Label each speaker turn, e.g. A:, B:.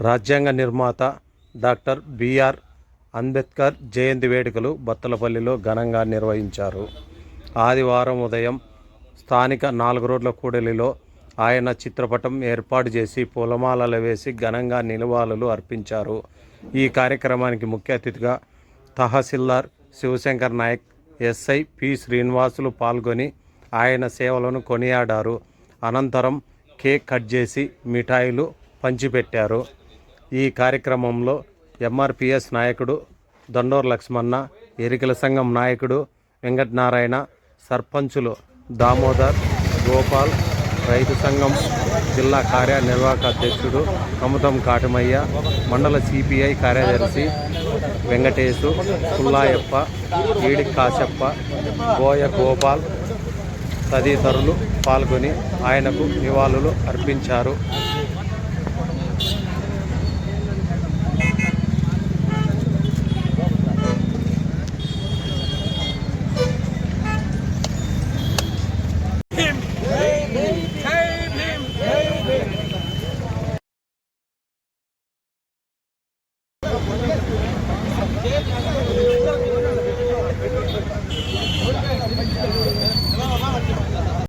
A: రాజ్యాంగ నిర్మాత doctor BR Ambedkar జయంతి వేడుకలు బత్తలపల్లిలో ఘనంగా నిర్వహించారు. ఆదివారం ఉదయం స్థానిక నాలుగు రోడ్ల కూడలిలో ఆయన చిత్రపటం ఏర్పాటు చేసి పూలమాలలు వేసి ఘనంగా నిలువాలు అర్పించారు. ఈ కార్యక్రమానికి ముఖ్య అతిథిగా తహసీల్దార్ శివశంకర్ నాయక్ ఎస్ఐ పి శ్రీనివాసులు పాల్గొని ఆయన సేవలను కొనియాడారు. అనంతరం కేక్ కట్ చేసి మిఠాయిలు పంచిపెట్టారు. ఈ కార్యక్రమంలో ఎంఆర్పిఎస్ నాయకుడు దండోర్ లక్ష్మణ ఎరికల సంఘం నాయకుడు వెంకటనారాయణ సర్పంచులు దామోదర్ గోపాల్ రైతు సంఘం జిల్లా కార్యనిర్వాహక అధ్యక్షుడు కముతం కాటమయ్య మండల సిపిఐ కార్యదర్శి వెంకటేశు పుల్లాయప్ప ఈడి కాశప్ప గోయ గోపాల్ తదితరులు పాల్గొని ఆయనకు నివాళులు అర్పించారు. Thank you.